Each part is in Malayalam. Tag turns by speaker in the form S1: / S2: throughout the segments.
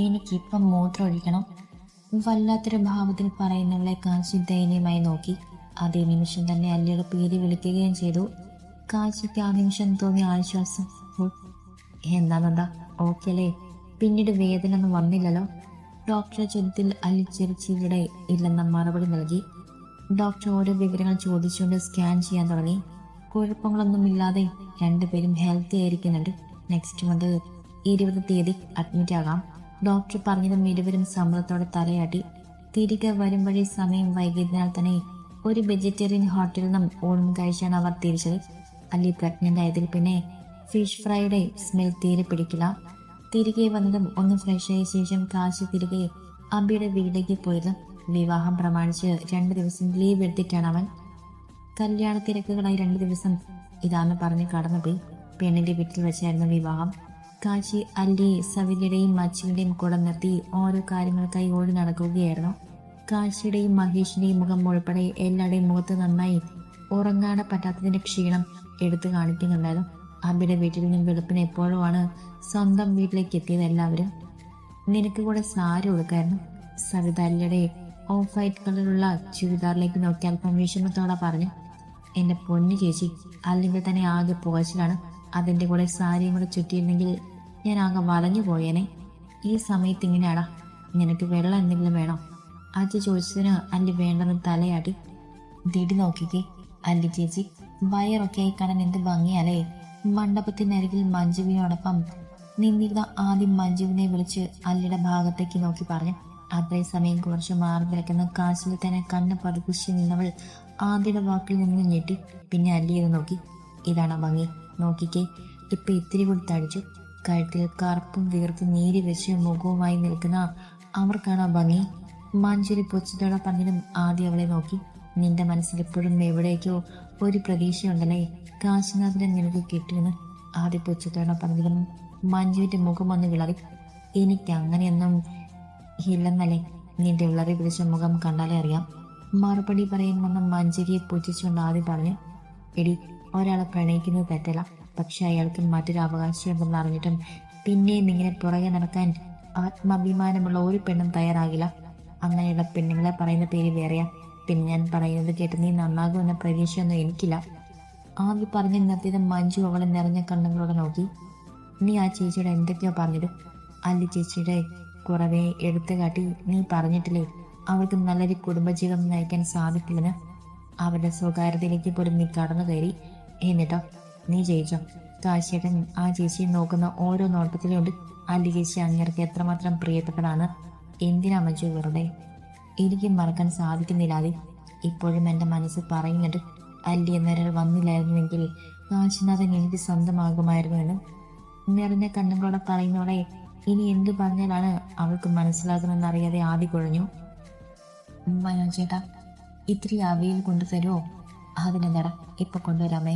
S1: എനിക്കിപ്പം മൂത്രം ഒഴിക്കണം. വല്ലാത്തൊരു ഭാവത്തിൽ പറയുന്നവളെ കാശി ദയനീയമായി നോക്കി. അതേ നിമിഷം തന്നെ അല്ലയുടെ പേര് വിളിക്കുകയും ചെയ്തു. കാശിക്ക് ആ നിമിഷം തോന്നിയ ആശ്വാസം. "ഓ, എന്താണെന്താ ഓക്കെ അല്ലേ പിന്നീട് വേദന ഒന്നും വന്നില്ലല്ലോ? ഡോക്ടറെ ചോദ്യത്തിൽ അലിച്ചിരിച്ചിവിടെ ഇല്ലെന്ന മറുപടി നൽകി. ഡോക്ടർ ഓരോ വിവരങ്ങൾ ചോദിച്ചുകൊണ്ട് സ്കാൻ ചെയ്യാൻ തുടങ്ങി. കുഴപ്പങ്ങളൊന്നുമില്ലാതെ രണ്ടുപേരും ഹെൽത്തി ആയിരിക്കുന്നുണ്ട്. നെക്സ്റ്റ് മന്ത് ഇരുപത് തീയതി അഡ്മിറ്റ് ആകാം ഡോക്ടർ പറഞ്ഞതും ഇരുവരും സമ്മതത്തോടെ തലയാട്ടി. തിരികെ വരും വഴി സമയം വൈകിയതിനാൽ തന്നെ ഒരു വെജിറ്റേറിയൻ ഹോട്ടലിൽ നിന്നും ഊണും കഴിച്ചാണ് അവർ തിരിച്ചത്. അല്ലി പ്രഗ്നന്റ് ആയതിൽ പിന്നെ ഫിഷ് ഫ്രൈയുടെ സ്മെൽ തീരെ പിടിക്കില്ല. തിരികെ വന്നതും ഒന്ന് ഫ്രഷ് ആയ ശേഷം കാശ് തിരികെ അബിയുടെ വീട്ടിലേക്ക് പോയതും വിവാഹം പ്രമാണിച്ച് രണ്ട് ദിവസം ലീവ് എടുത്തിട്ടാണ് അവൻ. കല്യാണ തിരക്കുകളായി രണ്ട് ദിവസം ഇതാമ പറഞ്ഞ് കടന്നുപോയി. പെണ്ണിന്റെ വീട്ടിൽ വെച്ചായിരുന്നു വിവാഹം. കാശി അല്ലി സവിതയുടെയും മച്ചിയുടെയും കൂടെ നിർത്തി ഓരോ കാര്യങ്ങൾക്കായി ഓടി നടക്കുകയായിരുന്നു. കാശിയുടെയും മഹേഷിന്റെയും മുഖം ഉൾപ്പെടെ എല്ലാവരുടെയും മുഖത്ത് നന്നായി ഉറങ്ങാതെ പറ്റാത്തതിന്റെ ക്ഷീണം എടുത്തു കാണിക്കുന്നുണ്ടായിരുന്നു. അബിയുടെ വീട്ടിൽ നിന്നും വെളുപ്പിന് എപ്പോഴുമാണ് സ്വന്തം വീട്ടിലേക്ക് എത്തിയത് എല്ലാവരും? നിനക്ക് കൂടെ സാരി ഉടുക്കായിരുന്നു. സവിത അല്ലയുടെ ഓഫ് വൈറ്റ് കളറുള്ള ചുരിദാറിലേക്ക് നോക്കി അല്പം പറഞ്ഞു എന്റെ പൊന്നു ചേച്ചി അല്ലെങ്കിൽ തന്നെ ആകെ പുകച്ചിലാണ്. അതിന്റെ കൂടെ സാരിയും കൂടെ ചുറ്റിയിരുന്നെങ്കിൽ ഞാൻ ആകെ വലഞ്ഞു പോയേനെ. ഈ സമയത്ത് ഇങ്ങനെയാടാ. നിനക്ക് വെള്ളം എന്തെങ്കിലും വേണോ? അച്ഛ ചോദിച്ചതിന് അല്ലി വേണ്ടെന്ന് തലയാട്ടി. ദിടി നോക്കിക്കേ അല്ലി ചേച്ചി വയറൊക്കെ ആയി കാണാൻ എന്ത് ഭംഗിയാലേ? മണ്ഡപത്തിനരികിൽ മഞ്ജുവിനോടൊപ്പം നിന്നിരുന്ന ആദ്യം മഞ്ജുവിനെ വിളിച്ച് അല്ലിയുടെ ഭാഗത്തേക്ക് നോക്കി പറഞ്ഞു. അതേ സമയം കുറച്ച് മാറി നിൽക്കുന്ന കാശിൽ തന്നെ കണ്ണ് പതിപ്പിച്ച് നിന്നവൾ ആദ്യയുടെ വാക്കിൽ നിന്ന് ഞെട്ടി. പിന്നെ അല്ലിയത് നോക്കി. ഇതാണ് ഭംഗി? നോക്കിക്കേ ഇപ്പൊ ഇത്തിരി കൂടി തടിച്ചു. കഴുത്തിൽ കറുപ്പും വീർത്ത് നീരി വെച്ച് മുഖവുമായി നിൽക്കുന്ന അവർക്കാണ് ഭംഗി. മഞ്ചേരി പൊച്ചത്തോടെ പറഞ്ഞതും ആദ്യം അവളെ നോക്കി. നിന്റെ മനസ്സിൽ എപ്പോഴും എവിടേക്കോ ഒരു പ്രതീക്ഷയുണ്ടല്ലേ? കാശിനാഥിനെ നിനക്ക് കിട്ടുമെന്ന് ആദ്യ പൊച്ചത്തോടെ പറഞ്ഞതും മഞ്ജുവിന്റെ മുഖം ഒന്ന് വിളറി. എനിക്ക് അങ്ങനെയൊന്നും ഇല്ലെന്നല്ലേ നിന്റെ വിളറി പിടിച്ച മുഖം കണ്ടാലേ അറിയാം. മറുപടി പറയുമെന്ന് മഞ്ജരിയെ പുച്ഛിച്ചുകൊണ്ട് ആദ്യം പറഞ്ഞു എടി ഒരാളെ പ്രണയിക്കുന്നത് തെറ്റല്ല. പക്ഷെ അയാൾക്ക് മറ്റൊരു അവകാശമുണ്ടെന്ന് അറിഞ്ഞിട്ടും പിന്നെയും ഇങ്ങനെ പുറകെ നടക്കാൻ ആത്മാഭിമാനമുള്ള ഒരു പെണ്ണും തയ്യാറാകില്ല. അങ്ങനെയുള്ള പെണ്ണുങ്ങളെ പറയുന്ന പേര് വേറെയാ. പിന്നെ ഞാൻ പറയുന്നത് കേട്ട് നീ നന്നാകുമെന്ന പ്രതീക്ഷയൊന്നും എനിക്കില്ല. ആവി പറഞ്ഞ് നിർത്തിയത് മഞ്ജു അവളെ നിറഞ്ഞ കണ്ണുകളോടെ നോക്കി. നീ ആ ചേച്ചിയുടെ എന്തൊക്കെയോ പറഞ്ഞത് അല്ലി ചേച്ചിയുടെ കുറവേ എടുത്തു കാട്ടി നീ പറഞ്ഞിട്ടില്ലേ? അവൾക്ക് നല്ലൊരു കുടുംബജീവിതം നയിക്കാൻ സാധിക്കില്ലെന്ന്. അവരുടെ സ്വകാര്യതയിലേക്ക് പോലും നീ കടന്നു കയറി. എന്നിട്ടോ? നീ ജയിച്ചോ? കാശിയുടെ ആ ചേച്ചിയെ നോക്കുന്ന ഓരോ നോട്ടത്തിലുണ്ട് അല്ലി ചേച്ചി അങ്ങേർക്ക് എത്രമാത്രം പ്രിയപ്പെട്ടതാണ്? എന്തിനാ മജു വെറുതെ? എനിക്ക് മറക്കാൻ സാധിക്കുന്നില്ല അതി ഇപ്പോഴും എന്റെ മനസ്സ് പറയുന്നുണ്ട് അല്ലി എന്നൊരാൾ വന്നില്ലായിരുന്നുവെങ്കിൽ കാശിനാഥൻ എനിക്ക് സ്വന്തമാകുമായിരുന്നു എന്ന്. നിറഞ്ഞ കണ്ണുകളോടെ പറയുന്നവളെ ഇനി എന്ത് പറഞ്ഞാലാണ് അവൾക്ക് മനസ്സിലാകുമെന്ന് അറിയാതെ ആദ്യ കുഴഞ്ഞു. ചേട്ടാ ഇത്തിരി അവയിൽ കൊണ്ടുതരുമോ അതിനെന്താടാ ഇപ്പൊ കൊണ്ടുവരാമേ?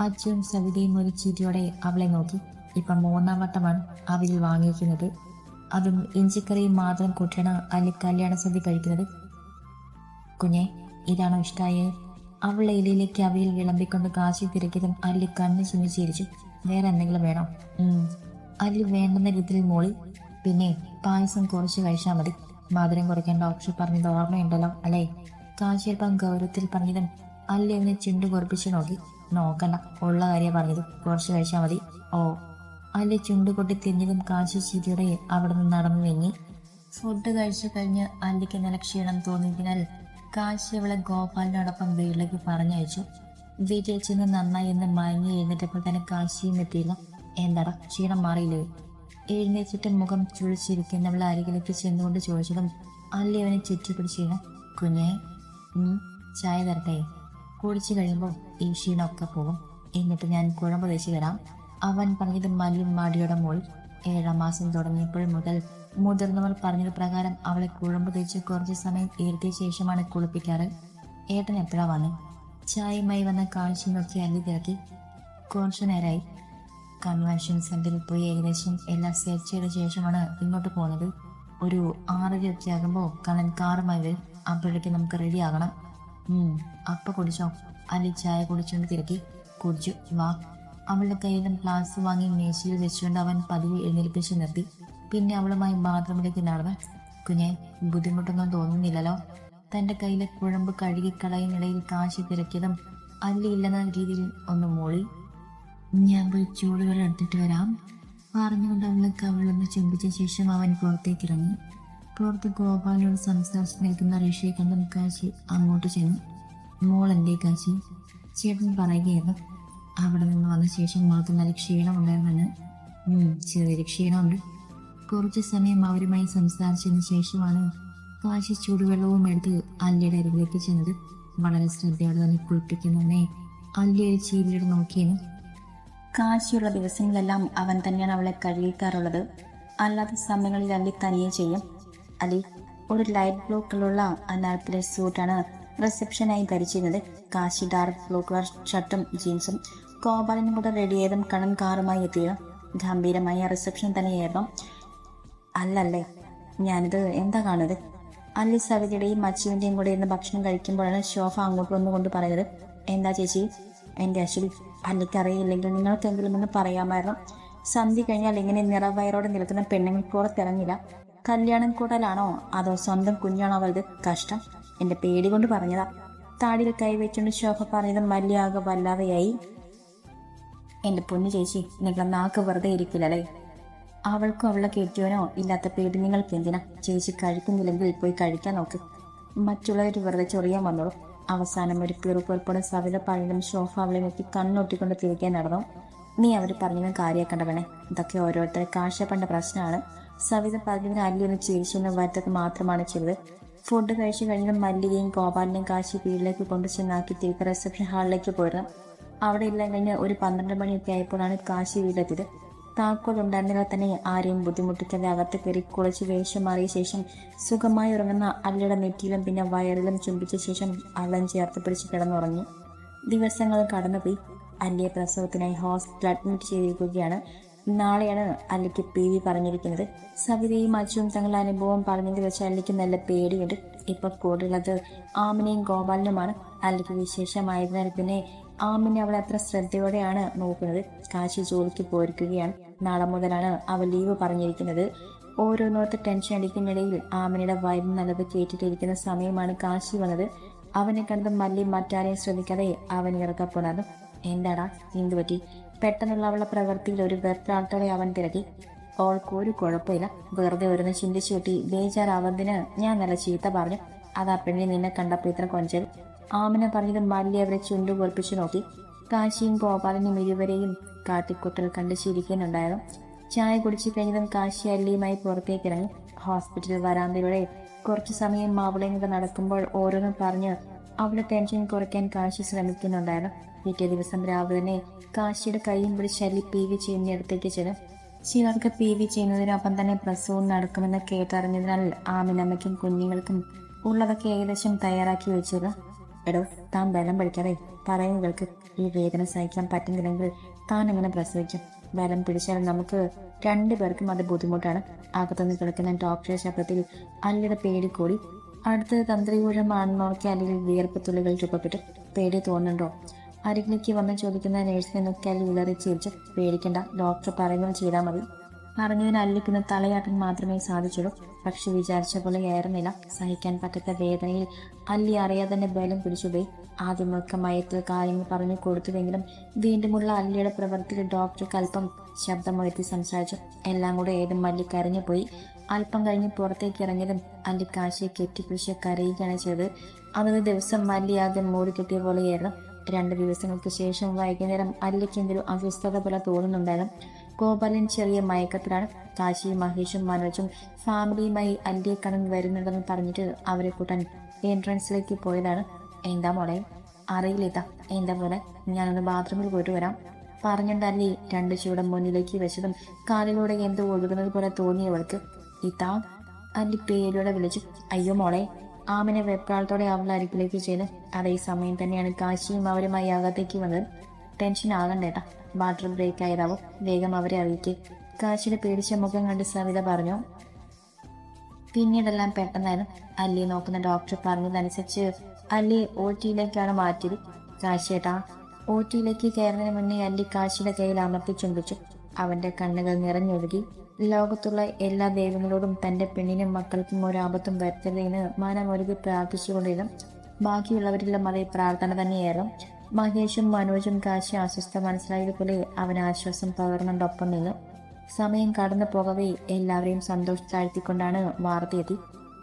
S1: അച്ഛനും സവിതയും ഒരു ചിരിയോടെ അവളെ നോക്കി. ഇപ്പം മൂന്നാം വട്ടമാണ് അവിൽ വാങ്ങിയിരിക്കുന്നത്. അതും ഇഞ്ചിക്കറിയും മാത്രം കൂട്ടിയാണ് അല്ലെ കല്യാണ സദ്യ കഴിക്കുന്നത്? കുഞ്ഞെ ഇതാണോ ഇഷ്ടായേ? അവളെ ഇലയിലേക്ക് അവയിൽ വിളമ്പിക്കൊണ്ട് കാശി തിരക്കിയതും അല്ലി കണ്ണ് ചിന്തിച്ചിരിച്ചു ചിരിച്ചു. വേറെ എന്തെങ്കിലും വേണോ? അല്ലി വേണ്ടെന്ന രീതിയിൽ മോളി. പിന്നെ പായസം കുറച്ച് കഴിച്ചാൽ മതി. മധുരം കുറയ്ക്കാൻ ഡോക്ടർ പറഞ്ഞത് ഓർമ്മയുണ്ടല്ലോ അല്ലേ? കാശിയപ്പം ഗൗരവത്തിൽ പറഞ്ഞതും അല്ലി അവനെ ചിണ്ടു കുറപ്പിച്ചു നോക്കി. നോക്കണ്ട. ഉള്ള കാര്യം പറഞ്ഞത് കുറച്ച് കഴിച്ചാൽ മതി. ഓ അല്ലി ചുണ്ട് കൊട്ടി തിരിഞ്ഞതും കാശി ചിരിയുടെ അവിടെ നിന്ന് നടന്നു നീങ്ങി. ഫുഡ് കഴിച്ചു കഴിഞ്ഞ് അല്ലിക്ക് നല്ല ക്ഷീണം തോന്നിയതിനാൽ കാശി അവളെ ഗോപാലിനോടൊപ്പം വീട്ടിലേക്ക് പറഞ്ഞയച്ചു. വീട്ടിൽ ചെന്ന് നന്നായി എന്ന് മയങ്ങി എഴുന്നേറ്റപ്പോൾ തന്നെ കാശിയും എത്തിയില്ല. എന്താടാ ക്ഷീണം മാറിയില്ലേ? എഴുന്നേറ്റിട്ട് മുഖം ചുഴിച്ചിരിക്കുന്നവളെ അരികിലേക്ക് ചെന്നുകൊണ്ട് ചോദിച്ചതും അല്ലി അവനെ ചുറ്റിപ്പിടിച്ചിരുന്നു. കുഞ്ഞെ ഉം, ചായ തരട്ടെ? കുടിച്ചു കഴിയുമ്പോൾ ഈ ക്ഷീണമൊക്കെ പോകും. എന്നിട്ട് ഞാൻ കുഴമ്പ് വെച്ച് തരാം അവൻ പറഞ്ഞത് മല്ലും മാടിയുടെ മോൾ ഏഴാം മാസം തുടങ്ങിയപ്പോൾ മുതൽ മുതിർന്നവർ പറഞ്ഞത് പ്രകാരം അവളെ കുഴമ്പ് തേച്ച് കുറച്ച് സമയം ഇരുത്തിയ ശേഷമാണ് കുളിപ്പിക്കാറ്. ഏട്ടൻ എപ്പോഴാ വന്നു? ചായയുമായി വന്ന കാഴ്ച നോക്കി അല്ലി തിരക്കി. കുറച്ചു നേരമായി കൺവെൻഷൻ സെന്ററിൽ പോയി ഏകദേശം എല്ലാം സെറ്റ് ചെയ്ത ശേഷമാണ് ഇങ്ങോട്ട് പോകുന്നത്. ഒരു ആറരയൊക്കെ ആകുമ്പോൾ കണ്ണൻ കാറുമായി വരും. അപ്പോഴേക്ക് നമുക്ക് റെഡി ആകണം അപ്പ കുടിച്ചോ. അല്ലെ ചായ കുടിച്ചുകൊണ്ട് തിരക്കി. കുടിച്ചു. വാ. അവളുടെ കയ്യിലും ഗ്ലാസ് വാങ്ങി മേശയിൽ വെച്ചുകൊണ്ട് അവൻ പതിവ് എഴുന്നേൽപ്പിച്ച് നിർത്തി. പിന്നെ അവളുമായി ബാത്റൂമിലേക്ക് നടന്ന് കുഞ്ഞെ ബുദ്ധിമുട്ടൊന്നും തോന്നുന്നില്ലല്ലോ. തന്റെ കയ്യിലെ കുഴമ്പ് കഴുകിക്കളയുന്നിടയിൽ കാശി തിരക്കിയതും അല്ലിയില്ലെന്ന രീതിയിൽ ഒന്ന് മൂളി. ഞാൻ പോയി ചൂടുകൾ എടുത്തിട്ട് വരാം. പറഞ്ഞുകൊണ്ട് അവളെ കവളൊന്ന് ചുംബിച്ച ശേഷം അവൻ പുറത്തേക്ക് പുറത്ത് ഗോപാലിനോട് സംസാരിച്ച് നിൽക്കുന്ന ഋഷിയെ കണ്ട് കാശി അങ്ങോട്ട് ചെന്നു. മോൾ എന്റെ കാശി? ചേട്ടൻ പറയുകയായിരുന്നു. അവിടെ നിന്ന് വന്ന ശേഷം മോൾക്ക് നല്ല ക്ഷീണമുണ്ടായിരുന്നെന്ന് ഉം, ചെറിയൊരു ക്ഷീണമുണ്ട്. കുറച്ച് സമയം അവരുമായി സംസാരിച്ചതിന് ശേഷമാണ് കാശി ചൂടുവെള്ളവും എടുത്ത് അല്ലിയുടെ അരികിലേക്ക് ചെന്നത്. വളരെ ശ്രദ്ധയോടെ തന്നെ കുളിപ്പിക്കുന്നവനെ അല്ലി ഒരു ചീരിയോട് നോക്കിയിരുന്നു.
S2: കാശിയുള്ള ദിവസങ്ങളിലെല്ലാം അവൻ തന്നെയാണ് അവളെ കഴുകിക്കാറുള്ളത്. അല്ലാത്ത സമയങ്ങളിൽ അല്ലി തനിയെ ചെയ്യും. അലി ഒരു ലൈറ്റ് ബ്ലൂ കളറുള്ള അനാർക്കലെ സ്യൂട്ടാണ് റിസപ്ഷനായി ധരിച്ചിരുന്നത്. കാശി ഡാർക്ക് ബ്ലൂ കളർ ഷർട്ടും ജീൻസും ഗോപാലനും കൂടെ റെഡിയായതും കണം കാറുമായി എത്തിയ ഗംഭീരമായ റിസപ്ഷൻ തന്നെയായിരുന്നു. അല്ലല്ലേ ഞാനിത് എന്താ കാണുന്നത്? അല്ലി സവിതയുടെയും മച്ചുവിന്റെയും കൂടെ ഇരുന്ന് ഭക്ഷണം കഴിക്കുമ്പോഴാണ് ശോഭ അങ്ങോട്ട് വന്നുകൊണ്ട് പറയുന്നത് എന്താ ചേച്ചി എന്റെ അശ്വതി അല്ലിക്കറിയില്ലെങ്കിൽ നിങ്ങൾക്കെങ്കിലും ഒന്ന് പറയാമായിരുന്നു. സന്ധി കഴിഞ്ഞാൽ ഇങ്ങനെ നിറവയറോടെ നിൽക്കുന്ന പെണ്ണുങ്ങൾ പുറത്തിറങ്ങില്ല കല്യാണം കൂടലാണോ? അതോ സ്വന്തം കുഞ്ഞാണോ അവളുടെ കഷ്ടം. എന്റെ പേടി കൊണ്ട് പറഞ്ഞതാ. താടിയിൽ കൈവച്ചുകൊണ്ട് ശോഭ പറഞ്ഞത് മല്യാകെ വല്ലാതെയായി. എന്റെ പൊന്നു ചേച്ചി നിങ്ങളെ നാക്ക് വെറുതെ ഇരിക്കില്ലല്ലേ? അവൾക്കും അവളെ കെട്ടിയവനോ ഇല്ലാത്ത പേടി നിങ്ങൾക്ക് എന്തിനാ? ചേച്ചി കഴിക്കുന്നില്ലെങ്കിൽ പോയി കഴിക്കാൻ നോക്ക്. മറ്റുള്ളവർ വെറുതെ ചൊറിയാൻ വന്നോളൂ. അവസാനം ഒരു പിറുപ്പുറപ്പോടെ സവിത പഴയതും ശോഭ അവളെ നോക്കി കണ്ണൊട്ടിക്കൊണ്ട് തിരികെ നടന്നു. നീ അവർ പറഞ്ഞതും കാര്യമാക്കണ്ടവനെ ഇതൊക്കെ ഓരോരുത്തരെ കാശപ്പണ്ട പ്രശ്നമാണ്. സവിത പറഞ്ഞതിന് അല്ലിയൊന്ന് ചിരിച്ചെന്ന് വരുത്തത് മാത്രമാണ് ചെയ്തത്. ഫുഡ് കഴിച്ചു കഴിഞ്ഞ മല്ലികയും ഗോപാലിനെയും കാശി വീട്ടിലേക്ക് കൊണ്ടു ചെന്നാക്കി തിരികെ റിസപ്ഷൻ ഹാളിലേക്ക് പോയിരുന്നു. അവിടെ എല്ലാം കഴിഞ്ഞ് ഒരു പന്ത്രണ്ട് മണിയൊക്കെ ആയപ്പോഴാണ് കാശി വീട്ടിലെത്തിയത് താക്കോൽ ഉണ്ടായിരുന്നില്ല തന്നെ ആരെയും ബുദ്ധിമുട്ടിക്കാതെ അകത്ത് കയറി കുളിച്ച് വേഷം മാറിയ ശേഷം സുഖമായി ഉറങ്ങുന്ന അല്ലയുടെ നെറ്റിയിലും പിന്നെ വയറിലും ചുംബിച്ച ശേഷം അള്ളം ചേർത്ത് പിടിച്ച് കിടന്നുറങ്ങി. ദിവസങ്ങൾ കടന്നുപോയി. അല്ലിയെ പ്രസവത്തിനായി ഹോസ്പിറ്റൽ അഡ്മിറ്റ് ചെയ്തിരിക്കുകയാണ്. നാളെയാണ് അല്ലിക്ക് പി വി പറഞ്ഞിരിക്കുന്നത്. സവിതയും അച്ചുവും തങ്ങളുടെ അനുഭവം പറഞ്ഞത് വെച്ച് അല്ലിക്ക് നല്ല പേടിയുണ്ട്. ഇപ്പൊ കൂടുള്ളത് ആമിനെയും ഗോപാലിനുമാണ്. അല്ലിക്ക് വിശേഷമായതിനാൽ പിന്നെ ആമിനെ അവൾ അത്ര ശ്രദ്ധയോടെയാണ് നോക്കുന്നത്. കാശി ജോലിക്ക് പോയിരിക്കുകയാണ്. നാളെ മുതലാണ് അവൾ ലീവ് പറഞ്ഞിരിക്കുന്നത്. ഓരോന്നോർത്ത് ടെൻഷൻ അടിക്കുന്നിടയിൽ ആമിനയുടെ വയറ് നല്ലത് കേട്ടിട്ടിരിക്കുന്ന സമയമാണ് കാശി വന്നത്. അവനെ കണ്ടത് മല്ലി മറ്റാരെയും ശ്രദ്ധിക്കാതെ അവൻ ഇറക്കപ്പെടുന്നു എന്താടാ എന്തു പറ്റി പെട്ടെന്നുള്ള അവളുടെ പ്രവൃത്തിയിൽ ഒരു വെറുത്താളത്തോടെ അവൻ തിരക്കി. അവൾക്ക് ഒരു കുഴപ്പമില്ല. വെറുതെ ഒരുന്ന് ചിന്തിച്ചു കൂട്ടി ബേജാറാവതിന് ഞാൻ നല്ല ചീത്ത പറഞ്ഞു. അതാ പെണ്ണി നിന്നെ കണ്ടപ്പോൾ ഇത്ര കൊഞ്ചൽ ആമിനെ പറഞ്ഞത് മല്ലി അവരെ ചുണ്ടു കുറിപ്പിച്ചു നോക്കി. കാശിയും ഗോപാലനും ഇരുവരെയും കാട്ടിക്കുട്ടൽ കണ്ട് ചിരിക്കുന്നുണ്ടായിരുന്നു ചായ കുടിച്ചു കഴിഞ്ഞതും കാശി അല്ലിയുമായി പുറത്തേക്ക് ഇറങ്ങി. ഹോസ്പിറ്റൽ വരാന്തയിലൂടെ കുറച്ചു സമയം മാവിളയും നടക്കുമ്പോൾ ഓരോന്നും പറഞ്ഞ് അവളുടെ ടെൻഷൻ കുറയ്ക്കാൻ കാശി ശ്രമിക്കുന്നുണ്ടായിരുന്നു. പിറ്റേ ദിവസം രാവിലെ തന്നെ കാശിയുടെ കൈയും പിടിച്ച് ശല്യ പി വി ചെയ്യുന്ന അടുത്തേക്ക് ചെല്ലും ചിലർക്ക് പി വി ചെയ്യുന്നതിനൊപ്പം തന്നെ പ്രസവം നടക്കുമെന്ന് കേട്ടറിഞ്ഞതിനാൽ ആമിനമ്മയ്ക്കും കുഞ്ഞുങ്ങൾക്കും ഉള്ളതൊക്കെ ഏകദേശം തയ്യാറാക്കി വെച്ചിരുന്നു. എടോ താൻ ബലം പഠിക്കാതെ പറയുന്നവർക്ക് ഈ വേദന സഹിക്കാൻ പറ്റുന്നില്ലെങ്കിൽ താൻ എങ്ങനെ പ്രസവിക്കും? ബലം പിടിച്ചാൽ നമുക്ക് രണ്ടുപേർക്കും അത് ബുദ്ധിമുട്ടാണ്. അകത്തുനിന്ന് കിടക്കുന്ന ഡോക്ടറെ ശബ്ദത്തിൽ അല്ലയുടെ പേടി കൂടി. അടുത്തത് തന്ത്രിയൂഴമാണെന്ന് നോക്കി അല്ലെങ്കിൽ വിയർപ്പ് തുള്ളികൾ രൂപപ്പെട്ടു പേടി തോന്നുന്നുണ്ടോ? അരികിലേക്ക് വന്ന് ചോദിക്കുന്ന നേഴ്സിനെ നോക്കി അല്ലെങ്കിൽ വിളറി ചിരിച്ച് പേടിക്കണ്ട. ഡോക്ടർ പറയുന്നത് ചെയ്താൽ മതി. പറഞ്ഞതിന് അല്ലിക്കുന്ന തലയാട്ടൻ മാത്രമേ സാധിച്ചുള്ളൂ. പക്ഷെ വിചാരിച്ച പോലെ ഏറുന്നില്ല. സഹിക്കാൻ പറ്റാത്ത വേദനയിൽ അല്ലി അറിയാതെ തന്നെ ബലം പിടിച്ചുപോയി. ആദ്യമൊക്കെ മയത്തിൽ കാര്യങ്ങൾ പറഞ്ഞു കൊടുത്തുവെങ്കിലും വീണ്ടുമുള്ള അല്ലിയുടെ പ്രവൃത്തിയിൽ ഡോക്ടർക്ക് അല്പം ശബ്ദമുയർത്തി സംസാരിച്ചു. എല്ലാം കൂടെ ഏതും മല്ലി കരഞ്ഞു പോയി. അല്പം കഴിഞ്ഞ് പുറത്തേക്ക് ഇറങ്ങിയതും അല്ലി കാശിയെ കെട്ടിപ്പിടിച്ച് കരയുകയാണ് ചെയ്തത്. അന്നത്തെ ദിവസം മല്ലിയാകെ മൂടി കെട്ടിയ പോലെയായിരുന്നു. രണ്ട് ദിവസങ്ങൾക്ക് ശേഷം വൈകുന്നേരം അല്ലിക്കെന്തൊരു അസ്വസ്ഥത പോലെ തോന്നുന്നുണ്ടായിരുന്നു. ഗോപാലൻ ചെറിയ മയക്കത്തിലാണ്. കാശിയും മഹേഷും മനോജും ഫാമിലിയുമായി അല്ലിയെ കടന്ന് വരുന്നുണ്ടെന്ന് പറഞ്ഞിട്ട് അവരെ കൂട്ടാൻ എൻട്രൻസിലേക്ക് പോയതാണ്. എന്താ മോളെ? അറിയില്ല എന്താ പോലെ? ഞാനൊന്ന് ബാത്റൂമിൽ പോയിട്ട് വരാം. പറഞ്ഞുണ്ടല്ലേ രണ്ട് ചൂടം മുന്നിലേക്ക് വെച്ചതും കാലിലൂടെ എന്തോ ഒഴുകുന്നത് പോലെ തോന്നിയവൾക്ക് ഇതാ അല്ലി പേരോടെ വിളിച്ചു അയ്യോ മോളെ ആമിനെ വെപ്രാളത്തോടെ അവൾ അരികിലേക്ക് ചെയ്ത് അതേ സമയം തന്നെയാണ് കാശിയും അവരുമായി അകത്തേക്ക് വന്നത് ടെൻഷൻ ആകണ്ടേട്ടാ. വാട്ടർ ബ്രേക്ക് ആയതാവും. വേഗം അവരെ അറിയിക്കെ. കാശിയുടെ പേടിച്ച മുഖം കണ്ട് സവിത പറഞ്ഞു പിന്നീടെല്ലാം പെട്ടെന്നായിരുന്നു അല്ലിയെ നോക്കുന്ന ഡോക്ടർ പറഞ്ഞതനുസരിച്ച് അല്ലിയെ ഒ ടിയിലേക്കാണ് മാറ്റിയത്. കാശിയേട്ടാ ഒ ടിയിലേക്ക് കയറുന്നതിന് മുന്നേ അല്ലി കാശിയുടെ കയ്യിൽ അമർത്തി ചുംബിച്ചു. അവന്റെ കണ്ണുകൾ നിറഞ്ഞൊഴുകി ലോകത്തുള്ള എല്ലാ ദൈവങ്ങളോടും തന്റെ പെണ്ണിനും മക്കൾക്കും ഒരാപത്തും വരുത്തരുതെന്ന് മനമൊരുക്കി പ്രാർത്ഥിച്ചുകൊണ്ടിരുന്നു. ബാക്കിയുള്ളവരെല്ലാം അതേ പ്രാർത്ഥന തന്നെയായിരുന്നു. മഹേഷും മനോജും കാശി അസ്വസ്ഥ മനസ്സിലായതുപോലെ അവൻ ആശ്വാസം പകർന്നുകൊണ്ടൊപ്പം നിന്നു. സമയം കടന്നു പോകവേ എല്ലാവരെയും സന്തോഷത്താഴ്ത്തിക്കൊണ്ടാണ് വാർത്തയെത്തി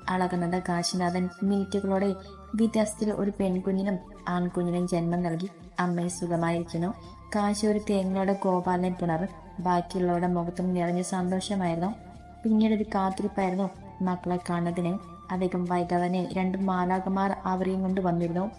S2: അളകുന്നത് കാശിനാഥൻ. മിനിറ്റുകളോടെ വിദ്യാസത്തിൽ ഒരു പെൺകുഞ്ഞിനും ആൺകുഞ്ഞിനും ജന്മം നൽകി. അമ്മയെ സുഖമായിരിക്കുന്നു. കാശി ഒരു തേങ്ങയുടെ ഗോപാലനെ പുണർ ബാക്കിയുള്ളവരുടെ മുഖത്തും നിറഞ്ഞ സന്തോഷമായിരുന്നു. പിന്നീട് ഒരു കാത്തിരിപ്പായിരുന്നു മക്കളെ കാണുന്നതിന്. അധികം വൈകാതെ രണ്ട് മാലാകമാർ അവരെയും കൊണ്ട് വന്നിരുന്നു.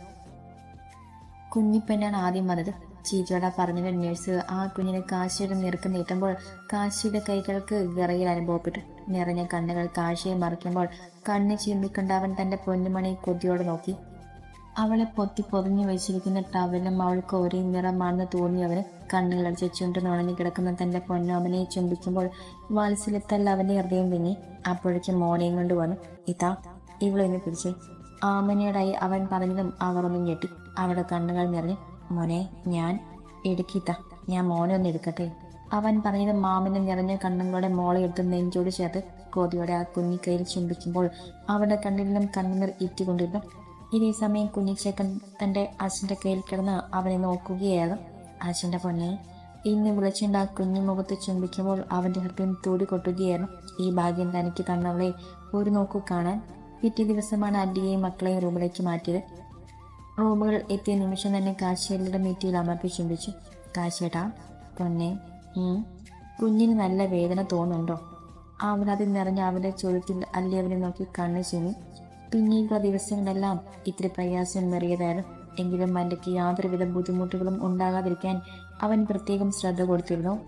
S2: കുഞ്ഞിപ്പെണ്ണാണ് ആദ്യം വന്നത്. ചീച്ചോട പറഞ്ഞ നേഴ്സ് ആ കുഞ്ഞിനെ കാശിയുടെ നിരക്ക് നീട്ടുമ്പോൾ കാശിയുടെ കൈകൾക്ക് വിറയിൽ അനുഭവപ്പെട്ടു. നിറഞ്ഞ കണ്ണുകൾ കാശിയെ മറിക്കുമ്പോൾ കണ്ണ് ചിമ്മിക്കൊണ്ട് അവൻ തന്റെ പൊന്നുമണി കൊതിയോട് നോക്കി. അവളെ പൊത്തി പൊതിഞ്ഞു വെച്ചിരിക്കുന്ന ടവലും അവൾക്ക് ഒരേ നിറമാണെന്ന് തോന്നി തോന്നിയവന് കണ്ണുകളടിച്ച് ചുണ്ട് നുണഞ്ഞു കിടക്കുന്ന തന്റെ പൊന്നോമനെ ചുംബിക്കുമ്പോൾ വാത്സല്യത്തല്ല അവന്റെ ഹൃദയം വിങ്ങി. അപ്പോഴേക്കും മോനെയും കൊണ്ട് വന്നു. ഇതാ ഇവളെന്നെ പിടിച്ച്. ആമനയോടായി അവൻ പറഞ്ഞതും അവർ ഒന്നും ഞെട്ടി. അവളുടെ കണ്ണുകൾ നിറഞ്ഞു. മോനെ ഞാൻ എടുക്കിത്ത ഞാൻ മോനെ ഒന്ന് എടുക്കട്ടെ. അവൻ പറഞ്ഞത് മാമനെ നിറഞ്ഞ കണ്ണുകളുടെ മോളെ എടുത്ത് നെഞ്ചോട് ചേർത്ത്. കോതിയോടെ ആ കുഞ്ഞിക്കൈയിൽ ചുംബിക്കുമ്പോൾ അവരുടെ കണ്ണിൽ നിന്നും കണ്ണുനീർ ഇറ്റിക്കൊണ്ടിരുന്നു. ഇതേ സമയം കുഞ്ഞിച്ചേക്കൻ തന്റെ അച്ഛന്റെ കയ്യിൽ കിടന്ന് അവനെ നോക്കുകയായിരുന്നു. അച്ഛന്റെ പൊന്നെ ഇന്ന് വിളിച്ചുകൊണ്ട് ആ കുഞ്ഞു മുഖത്ത് ചുംബിക്കുമ്പോൾ അവന്റെ ഹൃദയം തൂടി കൊട്ടുകയായിരുന്നു ഈ ഭാഗ്യം തനിക്ക് തന്നവളെ ഒരു നോക്കു കാണാൻ പിറ്റേ ദിവസമാണ് അല്ലിയെയും മക്കളെയും റൂമിലേക്ക് മാറ്റിയത്. റൂമുകൾ എത്തിയ നിമിഷം തന്നെ കാശിയല്ലിയുടെ മീറ്റിയിൽ അമർപ്പി ചുംബിച്ചു. കാശിയേട്ടാ പൊന്നെ. കുഞ്ഞിന് നല്ല വേദന തോന്നുന്നുണ്ടോ? അവനതിൽ നിറഞ്ഞ അവന്റെ ചോദ്യത്തിൽ അല്ലി അവനെ നോക്കി കണ്ണു ചിമ്മി പിന്നീടുള്ള ദിവസങ്ങളെല്ലാം ഇത്തിരി പ്രയാസം മേറിയതായിരുന്നു എങ്കിലും മല്ലയ്ക്ക് യാതൊരുവിധ ബുദ്ധിമുട്ടുകളും ഉണ്ടാകാതിരിക്കാൻ അവൻ പ്രത്യേകം ശ്രദ്ധ കൊടുത്തിരുന്നു.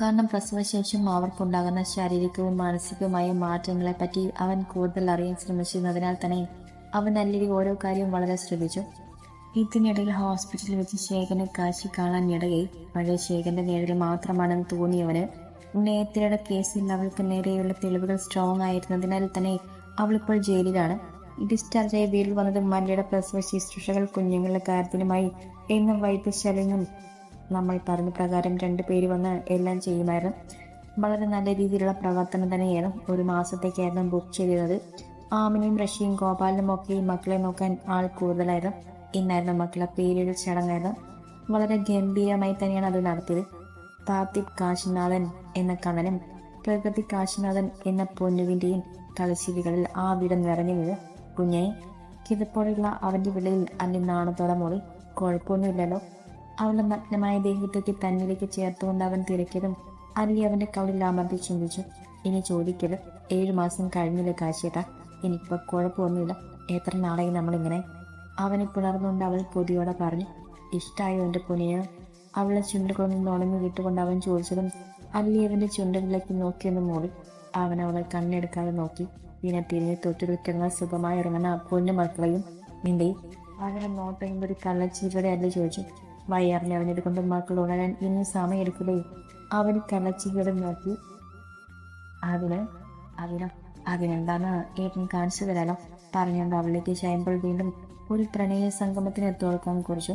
S2: കാരണം പ്രസവശേഷം അവർക്കുണ്ടാകുന്ന ശാരീരികവും മാനസികവുമായ മാറ്റങ്ങളെപ്പറ്റി അവൻ കൂടുതൽ അറിയാൻ ശ്രമിച്ചിരുന്നതിനാൽ തന്നെ അവൻ അല്ലിയുടെ ഓരോ കാര്യവും വളരെ ശ്രദ്ധിച്ചു. ഇതിനിടയിൽ ഹോസ്പിറ്റലിൽ വെച്ച് ശേഖരനെ കാശി കാണാൻ ഇടയായി പഴയ ശേഖരന്റെ നേരിൽ മാത്രമാണെന്ന് തോന്നിയവന് നേത്രയുടെ കേസിൽ അവൾക്ക് നേരെയുള്ള തെളിവുകൾ സ്ട്രോങ് ആയിരുന്നതിനാൽ തന്നെ അവളിപ്പോൾ ജയിലിലാണ്. ഡിസ്ചാർജ് ആയി വീട്ടിൽ വന്നത് മല്ലയുടെ പ്രസവ ശുശ്രൂഷകൾ കുഞ്ഞുങ്ങളുടെ കാര്യത്തിനുമായി എന്നും വൈദ്യശാലയും നമ്മൾ പറഞ്ഞ പ്രകാരം രണ്ടു പേര് വന്ന് എല്ലാം ചെയ്യുമായിരുന്നു. വളരെ നല്ല രീതിയിലുള്ള പ്രവർത്തനം തന്നെയായിരുന്നു ഒരു മാസത്തേക്കായിരുന്നു ബുക്ക് ചെയ്തിരുന്നത്. ആമിനെയും റഷ്യയും ഗോപാലിനും ഒക്കെ മക്കളെ നോക്കാൻ ആൾ കൂടുതലായിരുന്നു. ഇന്നായിരുന്നു മക്കളെ പേരിടൽ ചടങ്ങായിരുന്നു. വളരെ ഗംഭീരമായി തന്നെയാണ് അത് നടത്തിയത്. താത്തി കാശിനാഥൻ എന്ന കണ്ണനും പ്രകൃതി കാശിനാഥൻ എന്ന പൊന്നുവിന്റെയും തലശ്ശേരികളിൽ ആ വീട് നിറഞ്ഞു വീണ് കുഞ്ഞെ കിതപ്പോഴുള്ള അവന്റെ വിളയിൽ അല്ലി നാണത്തോടെ മോളി കുഴപ്പമൊന്നുമില്ലല്ലോ. അവളുടെ നഗ്നമായ ദേഹത്തേക്ക് തന്നിലേക്ക് ചേർത്തുകൊണ്ട് അവൻ തിരക്കിയതും അല്ലി അവന്റെ കവളിൽ അമർത്തി ചിന്തിച്ചു. ഇനി ചോദിക്കരുത്. ഏഴു മാസം കഴിഞ്ഞില്ല കാശിയേട്ടാ. എനിക്കിപ്പോ കുഴപ്പമൊന്നുമില്ല. എത്ര നാളായി നമ്മളിങ്ങനെ? അവനെ പുണർന്നുകൊണ്ട് അവൾ പൊതിയോടെ പറഞ്ഞു. ഇഷ്ടായോ എന്റെ പുനിയ അവളെ ചുണ്ടുകളൊന്നും ഉണങ്ങി വിട്ടുകൊണ്ട് അവൻ ചോദിച്ചതും അല്ലി അവന്റെ ചുണ്ടുകളിലേക്ക് നോക്കിയൊന്ന് മൂടി. അവൻ അവളെ കണ്ണെടുക്കാതെ നോക്കി. പിന്നെ തിരിഞ്ഞ് തൊട്ടിരുത്തുന്ന സുഖമായി ഇറങ്ങുന്ന പൊന്നു മക്കളെയും നിന്റെ അവനെ നോട്ടയുമ്പോൾ ഒരു കള്ളച്ചീരുടെ അല്ല ചോദിച്ചു. വയ്യാറിനെ അവനെ കൊണ്ട് മക്കൾ ഉണരാൻ ഇന്ന് സമയം എടുക്കുകയും അവൻ കള്ളച്ചീരുടെ നോക്കി. അവന് അതിനോ അതിനെന്താന്ന് ഏട്ടൻ കാണിച്ചു തരാലോ? പറഞ്ഞുകൊണ്ട് അവളിലേക്ക് ചെയ്യുമ്പോൾ വീണ്ടും ഒരു പ്രണയ സംഗമത്തിന് തോൽക്കാൻ കുറിച്ചു.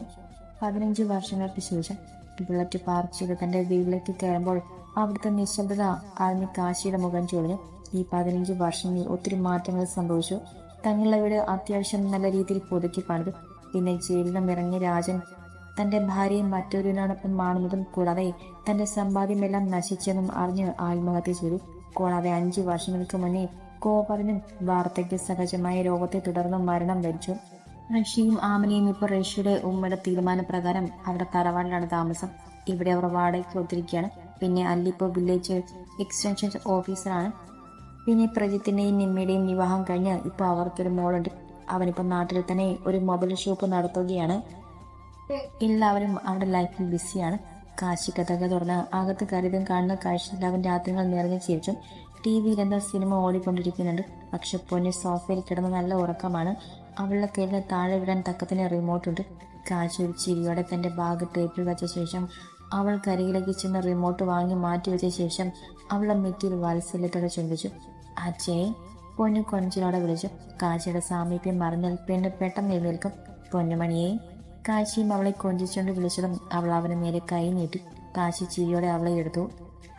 S2: പതിനഞ്ച് വർഷങ്ങൾക്ക് ശേഷം ബുള്ളറ്റ് പാർക്ക് ചെയ്ത് തന്റെ വീട്ടിലേക്ക് കയറുമ്പോൾ അവിടുത്തെ നിശബ്ദത അറിഞ്ഞ് കാശിയുടെ മുഖം ചൊളിഞ്ഞു ഈ പതിനഞ്ച് വർഷങ്ങളിൽ ഒത്തിരി മാറ്റങ്ങൾ സംഭവിച്ചു. തങ്ങളുടെ വീട് അത്യാവശ്യം നല്ല രീതിയിൽ പുതുക്കി പണിതു. പിന്നെ ജയിലിൽ ഇറങ്ങിയ രാജൻ തന്റെ ഭാര്യയെ മറ്റൊരുവിനോടൊപ്പം മാണുന്നതും കൂടാതെ തന്റെ സമ്പാദ്യമെല്ലാം നശിച്ചെന്നും അറിഞ്ഞ് ആത്മഹത്യ ചെയ്തു. കൂടാതെ അഞ്ചു വർഷങ്ങൾക്ക് മുന്നേ കോപറിനും വാർദ്ധക്യ സഹജമായ രോഗത്തെ തുടർന്ന് മരണം വരിച്ചു. റഷ്യയും ആമനയും ഇപ്പോൾ റഷ്യയുടെ ഉമ്മയുടെ തീരുമാനപ്രകാരം അവരുടെ തറവാടിലാണ് താമസം. ഇവിടെ അവർ വാടകയ്ക്ക് ഒത്തിരിക്കുകയാണ്. പിന്നെ അല്ലിപ്പോ വില്ലേജ് എക്സ്റ്റൻഷൻ ഓഫീസറാണ് പിന്നെ പ്രജിത്തിന്റെയും നിമ്മയുടെയും വിവാഹം കഴിഞ്ഞ് ഇപ്പൊ അവർക്കൊരു മോളുണ്ട്. അവനിപ്പോ നാട്ടിൽ തന്നെ ഒരു മൊബൈൽ ഷോപ്പ് നടത്തുകയാണ്. എല്ലാവരും അവരുടെ ലൈഫിൽ ബിസിയാണ് കാശി കഥക തുറന്ന് അകത്ത് കരുതും കാണുന്ന കാഴ്ചയിൽ അവൻ രാത്രികൾ നിറഞ്ഞു ശേഷം ടി വിയിൽ എന്താ സിനിമ ഓടിക്കൊണ്ടിരിക്കുന്നുണ്ട്. പക്ഷെ പൊന്നെ സോഫയിൽ കിടന്ന് നല്ല ഉറക്കമാണ്. അവളുടെ കയ്യിൽ താഴെ വിടാൻ തക്കത്തിന് റിമോട്ടുണ്ട് കാശി ഒരു ചിരിയോടെ തന്റെ ബാഗ് ടേപ്പിൽ വെച്ച ശേഷം അവൾ കരികിലേക്ക് ചെന്ന് റിമോട്ട് വാങ്ങി മാറ്റി വെച്ച ശേഷം അവളെ മെറ്റിയിൽ വാത്സല്യത്തോടെ ചുംബിച്ചു അച്ഛേ പൊന്നു കൊഞ്ചിലോടെ വിളിച്ചു. കാശിയുടെ സാമീപ്യം മറിഞ്ഞാൽ പെണ്ണ് പെട്ടെന്ന് എഴുന്നേൽക്കും. പൊന്നുമണിയെ കാശിയും അവളെ കൊഞ്ചിച്ചുകൊണ്ട് വിളിച്ചതും അവൾ അവന് നേരെ കൈ നീട്ടി. കാശി ചിരിയോടെ അവളെ എടുത്തു.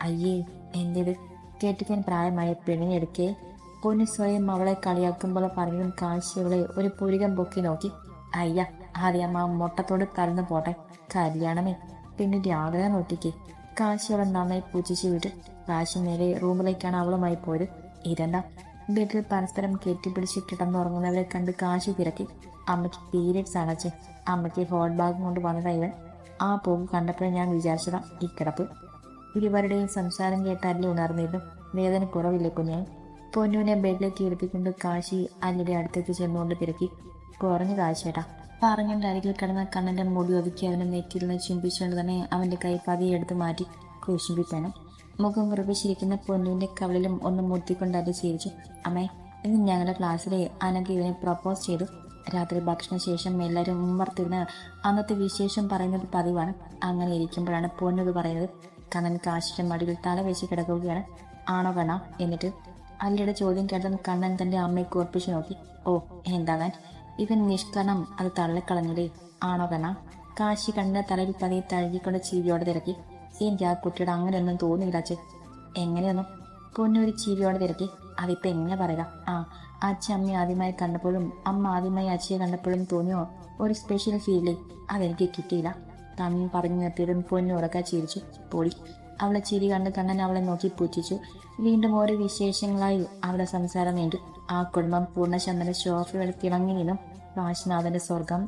S2: അയ്യേ എന്തേത് കെട്ടിക്കാൻ പ്രായമായ പെണ്ണിനെ എടുക്കേ. പൊന്നു സ്വയം അവളെ കളിയാക്കുമ്പോൾ പറഞ്ഞതും കാശി അവളെ ഒരു പുരികം പൊക്കി നോക്കി. അയ്യ ആദ്യമ്മ മുട്ടത്തോട് കരന്നു പോട്ടെ. കല്യാണമേ. പെണ്ണിന്റെ ആഗ്രഹം നോക്കിക്കേ. കാശി അവളെ നന്നായി പൂജിച്ചു വിട്ട് കാശി നേരെ റൂമിലേക്കാണ് അവളുമായി പോയത്. ഇതെന്താ? ബെഡിൽ പരസ്പരം കെട്ടിപ്പിടിച്ച് കിടന്നുറങ്ങുന്നവരെ കണ്ട് കാശി തിരക്കി. അമ്മയ്ക്ക് പീരിയഡ്സ് അടച്ച് അമ്മയ്ക്ക് ഹോട്ട് ബാഗ് കൊണ്ട് വന്നതാ ഇവൻ. ആ പോക്ക് കണ്ടപ്പോൾ ഞാൻ വിചാരിച്ചതാ ഈ കിടപ്പ്. ഇരുവരുടെയും സംസാരം കേട്ടാലും അല്ലി ഉണർന്നിരുന്നു. വേദന കുറവില്ലേ കുഞ്ഞാൻ പൊന്നുവിനെ ബെഡിലേക്ക് ഇരുത്തിക്കൊണ്ട് കാശി അല്ലിയുടെ അടുത്തേക്ക് ചെന്നുകൊണ്ട് തിരക്കി. കുറഞ്ഞു കാശേട്ടാ പറഞ്ഞുകൊണ്ട് അരികിൽ കിടന്ന കണ്ണന്റെ മുടി ഒതുക്കി അവനെ നെറ്റിയിൽ നിന്ന് ചുംബിച്ചുകൊണ്ട് തന്നെ അവന്റെ കൈ പതിയെ എടുത്ത് മാറ്റി കുശിപ്പിക്കാനും മുഖം വിറപ്പിച്ചിരിക്കുന്ന പൊന്നുവിന്റെ കവളിലും ഒന്ന് മുത്തിക്കൊണ്ട് അത് ചിരിച്ചു. അമ്മേ ഇന്ന് ഞങ്ങളുടെ ക്ലാസ്സിലെ അനക്ക് ഇവനെ പ്രപ്പോസ് ചെയ്തു. രാത്രി ഭക്ഷണശേഷം എല്ലാവരും ഉമ്മർത്തിരുന്ന് അന്നത്തെ വിശേഷം പറയുന്നത് പതിവാണ്. അങ്ങനെ ഇരിക്കുമ്പോഴാണ് പൊന്നത് പറയുന്നത്. കണ്ണൻ കാശിന്റെ മടിയിൽ തല വെച്ച് കിടക്കുകയാണ്. ആണോ കണ്ണ? എന്നിട്ട് അല്ലയുടെ ചോദ്യം കേട്ടതും കണ്ണൻ തന്റെ അമ്മയെ കോർപ്പിച്ചു നോക്കി. ഓ എന്താകാൻ ഇവൻ നിഷ്കണം അത് തള്ളിക്കളഞ്ഞില്ലേ ആണോ കണ്ണ? കാശി കണ്ണിന്റെ തലയിൽ പതിയെ തഴുകിക്കൊണ്ട് ചീവിയോടെ തിരക്കി. എനിക്ക് ആ കുട്ടിയോട് അങ്ങനെയൊന്നും തോന്നിയില്ല അച്ഛൻ. എങ്ങനെയൊന്നും? പൊന്നൊരു ചീവിയോടെ തിരക്കി. അതിപ്പോ എങ്ങനെ പറയുക? ആ അച്ഛൻ അമ്മയെ ആദ്യമായി കണ്ടപ്പോഴും അമ്മ ആദ്യമായി അച്ഛയെ കണ്ടപ്പോഴും തോന്നിയോ? ഒരു സ്പെഷ്യൽ ഫീലിംഗ് അതെനിക്ക് കിട്ടിയില്ല. തമ്മി പറഞ്ഞു നിർത്തിയതും പൊന്നു ഉറക്കാൻ ചിരിച്ചു. പോളി. അവളെ ചിരി കണ്ട് കണ്ണൻ അവളെ നോക്കി പുച്ഛിച്ചു. വീണ്ടും ഓരോ വിശേഷങ്ങളായി അവളെ സംസാരം നീണ്ടു. ആ കുടുംബം പൂർണശന്ദ്രൻ ഷോഫുകൾ തിളങ്ങി നിന്നും. കാശിനാഥന്റെ സ്വർഗം